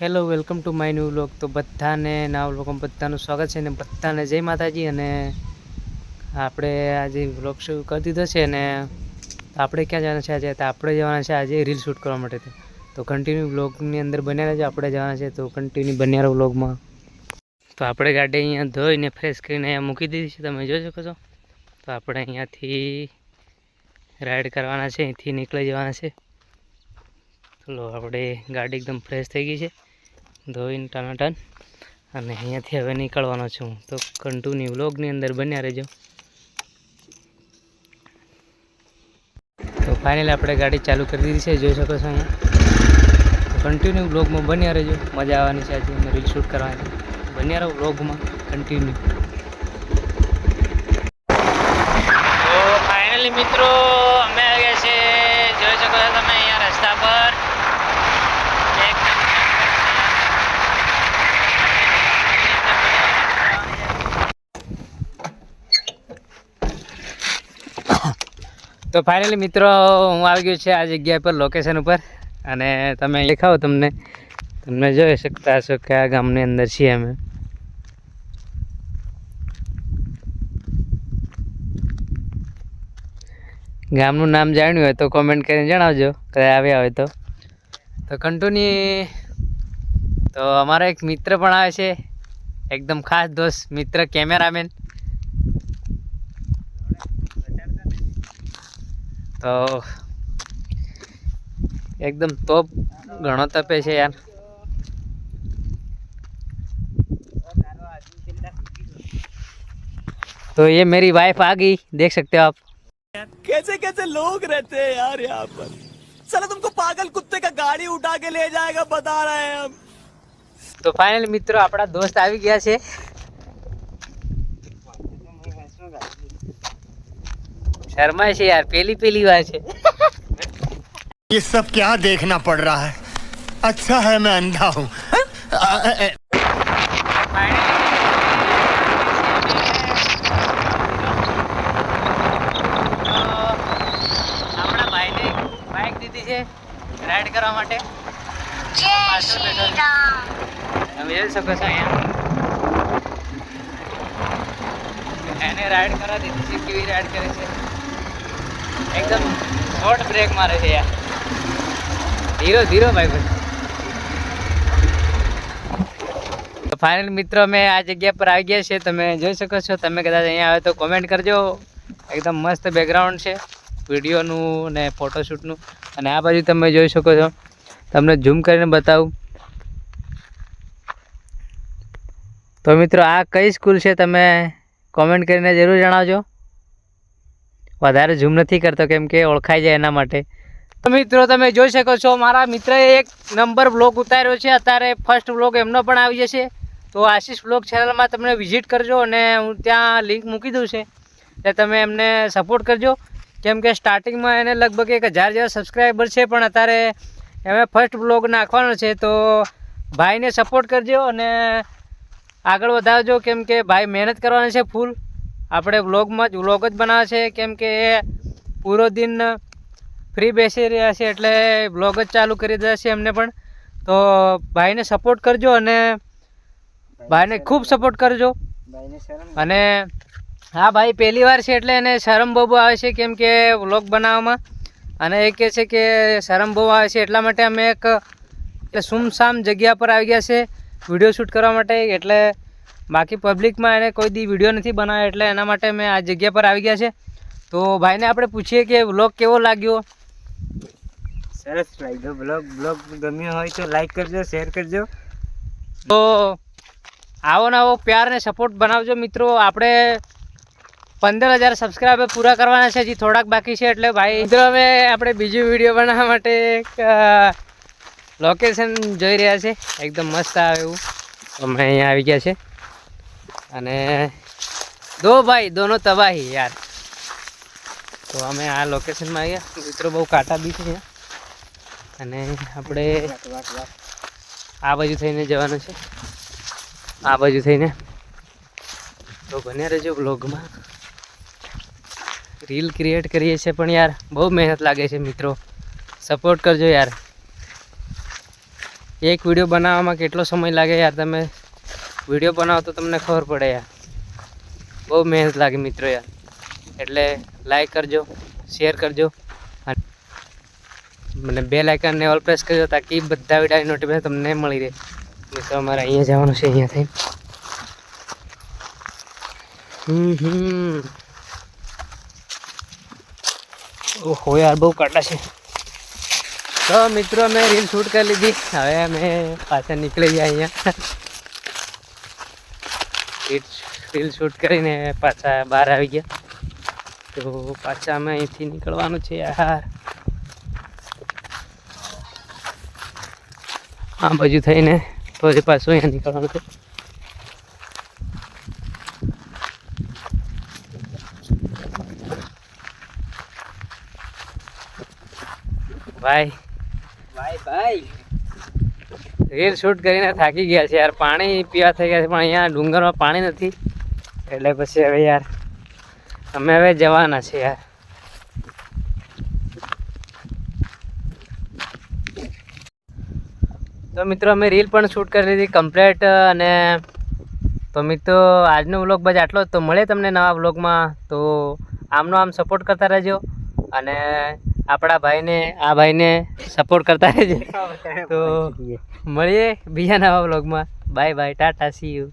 Hello welcome to my new vlog તો બધાને, નવા વ્લોગમાં બધાનું સ્વાગત છે ને બધાને જય માતાજી. અને આપણે આજે વ્લોગ શરૂ કરી દીધો છે અને આપણે ક્યાં જવાના છે આજે? તો આપણે જવાના છે આજે રીલ શૂટ કરવા માટે. તો. કન્ટિન્યુ વ્લોગની અંદર બન્યા રહેજો. આપણે જવાના છે તો કન્ટિન્યુ બન્યા રહો વ્લોગમાં તો આપણે ગાડી અહીંયા ધોઈને ફ્રેશ કરીને અહીંયા મૂકી દીધી છે. તમે જોઈ શકો છો. તો આપણે અહીંયાથી રાઈડ કરવાના છે. અહીંથી નીકળી જવાના છે. ચલો આપણે ગાડી એકદમ ફ્રેશ થઈ ગઈ છે. ધોઈને ટનાટન અને અહીંયાથી હવે નીકળવાનો છું. તો કન્ટિન્યુ વ્લોગની અંદર બન્યા રહેજો. તો ફાઇનલી આપણે ગાડી ચાલુ કરી દીધી છે, જોઈ શકો છો અહીંયા. કન્ટિન્યુ વ્લોગમાં બન્યા રહેજો. મજા આવવાની છે આજે રીલ શૂટ કરવાની બન્યા રહો વ્લોગમાં કન્ટિન્યુ ફાઇનલી મિત્રો અમે આવ્યા છે જોઈ શકો છો તમે અહીંયા રસ્તા પર એકદમ તો ફાઇનલી મિત્રો, હું આવી ગયો છે આ જગ્યા પર લોકેશન ઉપર. અને તમે દેખાવો તમને. તમને જોઈ શકતા હશો કે આ ગામની અંદર છીએ અમે. ગામનું નામ જાણ્યું હોય તો કોમેન્ટ કરીને જણાવજો, કદાચ આવ્યા હોય તો. તો કંટુની, તો અમારો એક મિત્ર પણ આવે છે. એકદમ ખાસ દોસ્ત, મિત્ર કેમેરામેન તો एकदम टॉप घणो तपे છે યાર तो ये मेरी वाइफ आ गई देख सकते हो आप कैसे कैसे लोग रहते हैं यार यहाँ पर चलो तुमको पागल कुत्ते का गाड़ी उठा के ले जाएगा बता रहे हैं हम તો ફાઇનલ મિત્રો આપણા દોસ્ત આવી ગયા છે શર્માય છે યાર પેલી પેલી વાર છે ये सब क्या देखना पड़ रहा है अच्छा है मैं अंधा हूँ આપણા ભાઈને બાઇક દીધી છે રાઈડ કરવા માટે પાછળ બેઠો છે. તમે જોઈ શકો છો અહીંયા એને રાઈડ કરવા દીધી છે કેવી રાઈડ કરે છે એકદમ શોર્ટ બ્રેક મારે છે યાર. ધીરો ધીરો ભાઈ ભાઈ. ફાઇનલ મિત્રો, અમે આ જગ્યા પર આવી ગયા છે. તમે જોઈ શકો છો. તમે કદાચ અહીંયા આવે તો કોમેન્ટ કરજો. એકદમ મસ્ત બેકગ્રાઉન્ડ છે. વિડીયોનું ને ફોટોશૂટનું અને આ બાજુ તમે જોઈ શકો છો. તમને ઝૂમ કરીને બતાવું. તો મિત્રો, આ કઈ સ્કૂલ છે? તમે કોમેન્ટ કરીને જરૂર જણાવજો. વધારે ઝૂમ નથી કરતો કેમ કે ઓળખાઈ જાય એના માટે. તો મિત્રો, તમે જોઈ શકો છો, મારા મિત્રએ એક નંબર બ્લોગ ઉતાર્યો છે. અત્યારે ફર્સ્ટ બ્લોગ એમનો પણ આવી જશે. તો આશીષ બ્લોગ ચેનલમાં તમને વિઝિટ કરજો અને હું ત્યાં લિંક મૂકી દઉં છે. એટલે તમે એમને સપોર્ટ કરજો. કેમ કે સ્ટાર્ટિંગમાં એને લગભગ એક હજાર જેવા સબસ્ક્રાઈબર છે, પણ અત્યારે એમણે ફર્સ્ટ બ્લોગ નાખવાનો છે. તો ભાઈને સપોર્ટ કરજો અને આગળ વધારજો, કેમ કે ભાઈ મહેનત કરવાની છે ફૂલ આપણે વ્લોગમાં જ વ્લોગ જ બનાવે છે કેમ કે એ પૂરો દિન ફ્રી બેસી રહ્યા છે એટલે વ્લોગ જ ચાલુ કરી દીધા છે એમને પણ. તો ભાઈને સપોર્ટ કરજો અને ભાઈને ખૂબ સપોર્ટ કરજો. અને હા ભાઈ પહેલી વાર છે એટલે એને શરમ બહુ આવે છે કેમ કે વ્લોગ બનાવવામાં. અને એ કહે છે કે શરમ બહુ આવે છે એટલા માટે અમે એક સુમસામ જગ્યા પર આવી ગયા છે વીડિયો શૂટ કરવા માટે. એટલે બાકી પબ્લિકમાં એને કોઈ દી વીડિયો નથી બનાવ્યો એટલે એના માટે મેં આ જગ્યા પર આવી ગયા છે. તો ભાઈને આપણે પૂછીએ કે વ્લોગ કેવો લાગ્યો? સરસ લાગ્યો. બ્લોગ બ્લોગ ગમ્યો હોય તો લાઈક કરજો શેર કરજો. તો આવો ને આવો પ્યાર ને સપોર્ટ બનાવજો મિત્રો. આપણે પંદર હજાર સબસ્ક્રાઈબર પૂરા કરવાના છે હજી થોડાક બાકી છે એટલે ભાઈ મિત્રો અમે આપણે બીજું વીડિયો બનાવવા માટે એક લોકેશન જોઈ રહ્યા છે. એકદમ મસ્ત આવે એવું. અમે અહીંયા આવી ગયા છે. અને દો ભાઈ, દોનો તબાહી યાર. તો અમે આ લોકેશનમાં આવ્યા મિત્રો બહુ કાંટા બી છે. અને આપણે આ બાજુ થઈને જવાનું છે. આ બાજુ થઈને. તો બન્યા રહેજો બ્લોગમાં રીલ ક્રિએટ કરીએ છીએ પણ યાર, બહુ મહેનત લાગે છે મિત્રો. સપોર્ટ કરજો યાર. એક વીડિયો બનાવવામાં કેટલો સમય લાગે યાર તમે વીડિયો બનાવો તો તમને ખબર પડે યાર. બહુ મહેનત લાગે મિત્રો યાર. એટલે લાઈક કરજો શેર કરજો. અને મને બે લાઇકન ને ઓલ પ્રેસ કરજો તાકી બધા વિડીયોની નોટિફિકેશન તમને મળી રહે. મિત્રો, અમારે અહીંયા જવાનું છે, અહીંયા થઈ ઓહો યાર, બહુ કાટા છે. તો મિત્રો, અમે રીલ શૂટ કરી લીધી. હવે અમે પાછા નીકળી ગયા અહીંયા. રીલ શૂટ કરીને પાછા બહાર આવી ગયા. તો પાછા અમે અહીંથી નીકળવાનું છે. યાર આ બાજુ થઈને ફરી પાછું અહીંયા નીકળવાનું છે. ભાઈ. ભાઈ ભાઈ. રીલ શૂટ કરીને થાકી ગયા છે યાર. પાણી પીવા થઈ ગયા છે, પણ અહીંયા ડુંગરમાં પાણી નથી. એટલે પછી હવે યાર, અમે હવે જવાના છે યાર. તો મિત્રો, અમે રીલ પણ શૂટ કરી લીધી કમ્પ્લેટ અને તો મિત્રો, આજનો વ્લોગ બસ આટલો જ. તો મળે તમને નવા વ્લોગમાં. તો આમનો આમ સપોર્ટ કરતા રહેજો. અને આપણા ભાઈને આ ભાઈને સપોર્ટ કરતા રહેજો. તો મળીએ બીજા નવા બ્લોગમાં bye bye tata see you